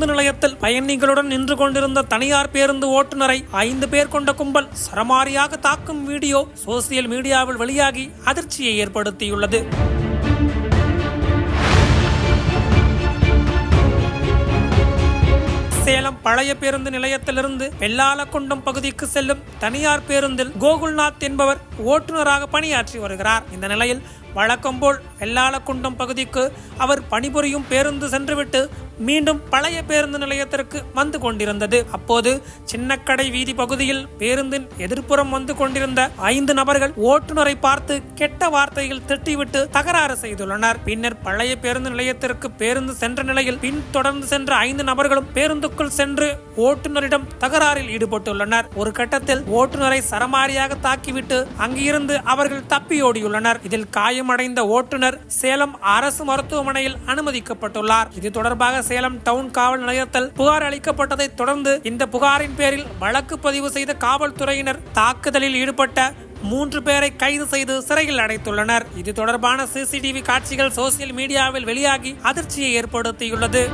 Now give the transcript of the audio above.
பேருந்து நிலையத்தில் பயணிகளுடன் நின்று கொண்டிருந்த தனியார் பேருந்து ஓட்டுநரை ஐந்து பேர் கொண்ட கும்பல் சரமாரியாக தாக்கும் வீடியோ சோசியல் மீடியாவில் வெளியாகி அதிர்ச்சியை ஏற்படுத்தியுள்ளது. சேலம் பழைய பேருந்து நிலையத்திலிருந்து வெள்ளாலக்குண்டம் பகுதிக்கு செல்லும் தனியார் பேருந்தில் கோகுல்நாத் என்பவர் ஓட்டுநராக பணியாற்றி வருகிறார். இந்த நிலையில் வழக்கம் போல் வெள்ளாளக்குண்டம் பகுதிக்கு அவர் பணிபுரியும் பேருந்து சென்றுவிட்டு மீண்டும் பழைய பேருந்து நிலையத்திற்கு வந்து கொண்டிருந்தது. அப்போது சின்னக்கடை வீதி பகுதியில் பேருந்தின் எதிர்ப்புறம் வந்து கொண்டிருந்த ஐந்து நபர்கள் ஓட்டுநரை பார்த்து கெட்ட வார்த்தையில் திட்டிவிட்டு தகராறு செய்துள்ளனர். பின்னர் பழைய பேருந்து நிலையத்திற்கு பேருந்து சென்ற நிலையில் பின் தொடர்ந்து சென்ற ஐந்து நபர்களும் பேருந்துக்குள் சென்று ஓட்டுநரிடம் தகராறில் ஈடுபட்டுள்ளனர். ஒரு கட்டத்தில் ஓட்டுநரை சரமாரியாக தாக்கிவிட்டு அங்கிருந்து அவர்கள் தப்பியோடியுள்ளனர் இதில் காயமடைந்த ஓட்டுநர் சேலம் அரசு மருத்துவமனையில் அனுமதிக்கப்பட்டுள்ளார். இது தொடர்பாக சேலம் டவுன் காவல் நிலையத்தில் புகார் அளிக்கப்பட்டதை தொடர்ந்து இந்த புகாரின் பேரில் வழக்கு பதிவு செய்த காவல்துறையினர் தாக்குதலில் ஈடுபட்ட மூன்று பேரை கைது செய்து சிறையில் அடைத்துள்ளனர். இது தொடர்பான சிசிடிவி காட்சிகள் சோசியல் மீடியாவில் வெளியாகி அதிர்ச்சியை ஏற்படுத்தியுள்ளது.